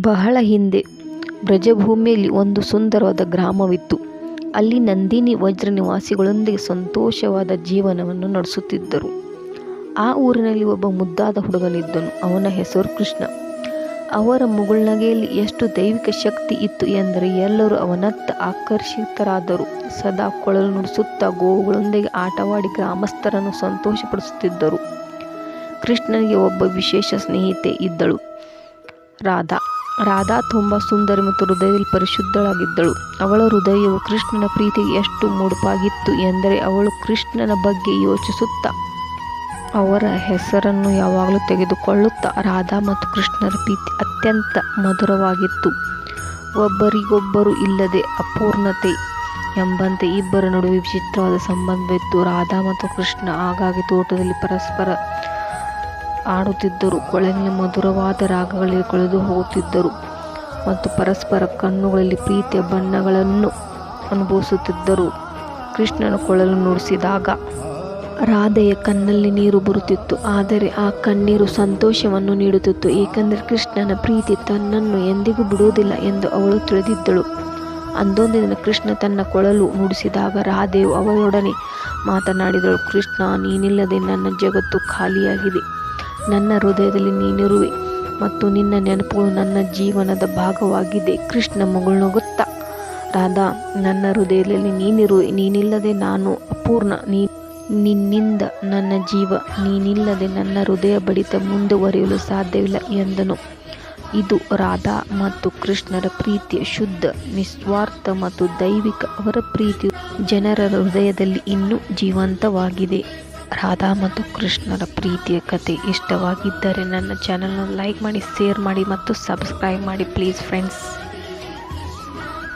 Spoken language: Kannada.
ಬಹಳ ಹಿಂದೆ ಬ್ರಜಭೂಮಿಯಲ್ಲಿ ಒಂದು ಸುಂದರವಾದ ಗ್ರಾಮವಿತ್ತು. ಅಲ್ಲಿ ನಂದಿನಿ ವಜ್ರ ನಿವಾಸಿಗಳೊಂದಿಗೆ ಸಂತೋಷವಾದ ಜೀವನವನ್ನು ನಡೆಸುತ್ತಿದ್ದರು. ಆ ಊರಿನಲ್ಲಿ ಒಬ್ಬ ಮುದ್ದಾದ ಹುಡುಗನಿದ್ದನು. ಅವನ ಹೆಸರು ಕೃಷ್ಣ. ಅವರ ಮುಗುಳ್ನಗೆಯಲ್ಲಿ ಎಷ್ಟು ದೈವಿಕ ಶಕ್ತಿ ಇತ್ತು ಎಂದರೆ ಎಲ್ಲರೂ ಅವನತ್ತ ಆಕರ್ಷಿತರಾದರು. ಸದಾ ಕೊಳಲು ನುಡಿಸುತ್ತಾ ಗೋವುಗಳೊಂದಿಗೆ ಆಟವಾಡಿ ಗ್ರಾಮಸ್ಥರನ್ನು ಸಂತೋಷಪಡಿಸುತ್ತಿದ್ದರು. ಕೃಷ್ಣನಿಗೆ ಒಬ್ಬ ವಿಶೇಷ ಸ್ನೇಹಿತೆ ಇದ್ದಳು ರಾಧಾ. ರಾಧಾ ತುಂಬ ಸುಂದರಿ ಮತ್ತು ಹೃದಯದಲ್ಲಿ ಪರಿಶುದ್ಧಳಾಗಿದ್ದಳು. ಅವಳ ಹೃದಯವು ಕೃಷ್ಣನ ಪ್ರೀತಿಗೆ ಎಷ್ಟು ಮುಡುಪಾಗಿತ್ತು ಎಂದರೆ ಅವಳು ಕೃಷ್ಣನ ಬಗ್ಗೆ ಯೋಚಿಸುತ್ತಾ, ಅವರ ಹೆಸರನ್ನು ಯಾವಾಗಲೂ ತೆಗೆದುಕೊಳ್ಳುತ್ತಾ ರಾಧಾ ಮತ್ತು ಕೃಷ್ಣರ ಪ್ರೀತಿ ಅತ್ಯಂತ ಮಧುರವಾಗಿತ್ತು. ಒಬ್ಬರಿಗೊಬ್ಬರು ಇಲ್ಲದೆ ಅಪೂರ್ಣತೆ ಎಂಬಂತೆ ಇಬ್ಬರ ನಡುವೆ ವಿಚಿತ್ರವಾದ ಸಂಬಂಧವಿತ್ತು. ರಾಧಾ ಮತ್ತು ಕೃಷ್ಣ ಆಗಾಗ್ಗೆ ತೋಟದಲ್ಲಿ ಪರಸ್ಪರ ಆಡುತ್ತಿದ್ದರು. ಕೊಳಲಿನ ಮಧುರವಾದ ರಾಗಗಳಲ್ಲಿ ಕೊಳೆದು ಹೋಗುತ್ತಿದ್ದರು ಮತ್ತು ಪರಸ್ಪರ ಕಣ್ಣುಗಳಲ್ಲಿ ಪ್ರೀತಿಯ ಬಣ್ಣಗಳನ್ನು ಅನುಭವಿಸುತ್ತಿದ್ದರು. ಕೃಷ್ಣನು ಕೊಳಲು ನುಡಿಸಿದಾಗ ರಾಧೆಯ ಕಣ್ಣಲ್ಲಿ ನೀರು ಬರುತ್ತಿತ್ತು. ಆದರೆ ಆ ಕಣ್ಣೀರು ಸಂತೋಷವನ್ನು ನೀಡುತ್ತಿತ್ತು, ಏಕೆಂದರೆ ಕೃಷ್ಣನ ಪ್ರೀತಿ ತನ್ನನ್ನು ಎಂದಿಗೂ ಬಿಡುವುದಿಲ್ಲ ಎಂದು ಅವಳು ತಿಳಿದಿದ್ದಳು. ಅಂದೊಂದು ದಿನ ಕೃಷ್ಣ ತನ್ನ ಕೊಳಲು ನುಡಿಸಿದಾಗ ರಾಧೆಯು ಅವಳೊಡನೆ ಮಾತನಾಡಿದಳು. ಕೃಷ್ಣ, ನೀನಿಲ್ಲದೆ ನನ್ನ ಜಗತ್ತು ಖಾಲಿಯಾಗಿದೆ. ನನ್ನ ಹೃದಯದಲ್ಲಿ ನೀನಿರುವೆ ಮತ್ತು ನಿನ್ನ ನೆನಪುಗಳು ನನ್ನ ಜೀವನದ ಭಾಗವಾಗಿದೆ. ಕೃಷ್ಣ ಮುಗುಳ್ನಗುತ್ತಾ, ರಾಧಾ, ನನ್ನ ಹೃದಯದಲ್ಲಿ ನೀನಿರುವೆ. ನೀನಿಲ್ಲದೆ ನಾನು ಅಪೂರ್ಣ. ನೀ ನಿನ್ನಿಂದ ನನ್ನ ಜೀವ. ನೀನಿಲ್ಲದೆ ನನ್ನ ಹೃದಯ ಬಡಿತ ಮುಂದುವರಿಯಲು ಸಾಧ್ಯವಿಲ್ಲ ಎಂದನು. ಇದು ರಾಧಾ ಮತ್ತು ಕೃಷ್ಣರ ಪ್ರೀತಿಯ ಶುದ್ಧ, ನಿಸ್ವಾರ್ಥ ಮತ್ತು ದೈವಿಕ. ಅವರ ಪ್ರೀತಿಯು ಜನರ ಹೃದಯದಲ್ಲಿ ಇನ್ನೂ ಜೀವಂತವಾಗಿದೆ. ರಾಧಾ ಮತ್ತು ಕೃಷ್ಣರ ಪ್ರೀತಿಯ ಕತೆ ಇಷ್ಟವಾಗಿದ್ದರೆ ನನ್ನ ಚಾನಲ್ನ ಲೈಕ್ ಮಾಡಿ, ಶೇರ್ ಮಾಡಿ ಮತ್ತು ಸಬ್ಸ್ಕ್ರೈಬ್ ಮಾಡಿ ಪ್ಲೀಸ್ ಫ್ರೆಂಡ್ಸ್.